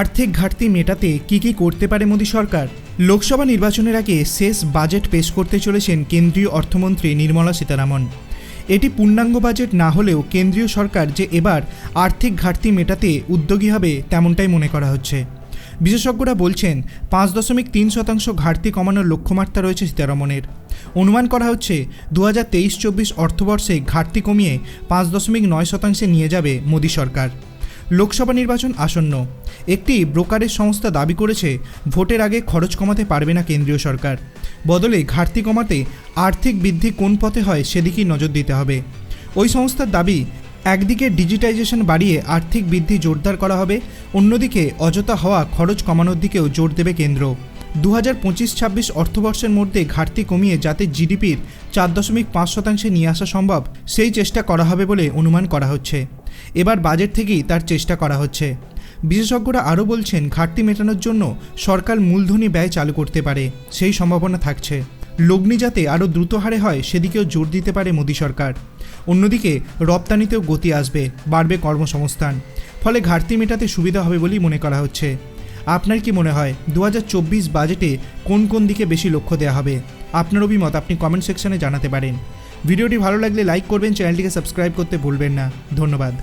আর্থিক ঘাটতি মেটাতে কি কি করতে পারে মোদী সরকার? লোকসভা নির্বাচনের আগে শেষ বাজেট পেশ করতে চলেছেন কেন্দ্রীয় অর্থমন্ত্রী নির্মলা সীতারামন। এটি পূর্ণাঙ্গ বাজেট না হলেও কেন্দ্রীয় সরকার যে এবার আর্থিক ঘাটতি মেটাতে উদ্যোগী হবে তেমনটাই মনে করা হচ্ছে। বিশেষজ্ঞরা বলছেন, পাঁচ দশমিক তিন শতাংশ ঘাটতি কমানোর লক্ষ্যমাত্রা রয়েছে সীতারমনের। অনুমান করা হচ্ছে দু হাজার তেইশ চব্বিশ অর্থবর্ষে ঘাটতি কমিয়ে পাঁচ দশমিক নয় শতাংশে নিয়ে যাবে মোদী সরকার। লোকসভা নির্বাচন আসন্ন। একটি ব্রোকারেজ সংস্থা দাবি করেছে, ভোটের আগে খরচ কমাতে পারবে না কেন্দ্রীয় সরকার। বদলে ঘাটতি কমাতে আর্থিক বৃদ্ধি কোন পথে হয় সেদিকেই নজর দিতে হবে। ওই সংস্থার দাবি, একদিকে ডিজিটাইজেশন বাড়িয়ে আর্থিক বৃদ্ধি জোরদার করা হবে, অন্যদিকে অযথা হওয়া খরচ কমানোর দিকেও জোর দেবে কেন্দ্র। দু হাজার পঁচিশ ছাব্বিশ অর্থবর্ষের মধ্যে ঘাটতি কমিয়ে যাতে জিডিপির চার দশমিক পাঁচ শতাংশে নিয়ে আসা সম্ভব, সেই চেষ্টা করা হবে বলে অনুমান করা হচ্ছে। এবার বাজেট থেকেই তার চেষ্টা করা হচ্ছে। বিশেষজ্ঞরা আরও বলছেন, ঘাটতি মেটানোর জন্য সরকার মূলধনী ব্যয় চালু করতে পারে, সেই সম্ভাবনা থাকছে। লগ্নি যাতে আরও দ্রুত হারে হয়, সেদিকেও জোর দিতে পারে মোদী সরকার। অন্যদিকে, রপ্তানিতেও গতি আসবে, বাড়বে কর্মসংস্থান। ফলে ঘাটতি মেটাতে সুবিধা হবে বলেই মনে করা হচ্ছে। আপনার কি মনে হয় দু হাজার চব্বিশ বাজেটে কোন কোন দিকে বেশি লক্ষ্য দেওয়া হবে? আপনার অভিমত আপনি কমেন্ট সেকশনে জানাতে পারেন। ভিডিওটি ভালো লাগলে লাইক করবেন, চ্যানেলটিকে সাবস্ক্রাইব করতে ভুলবেন না। ধন্যবাদ।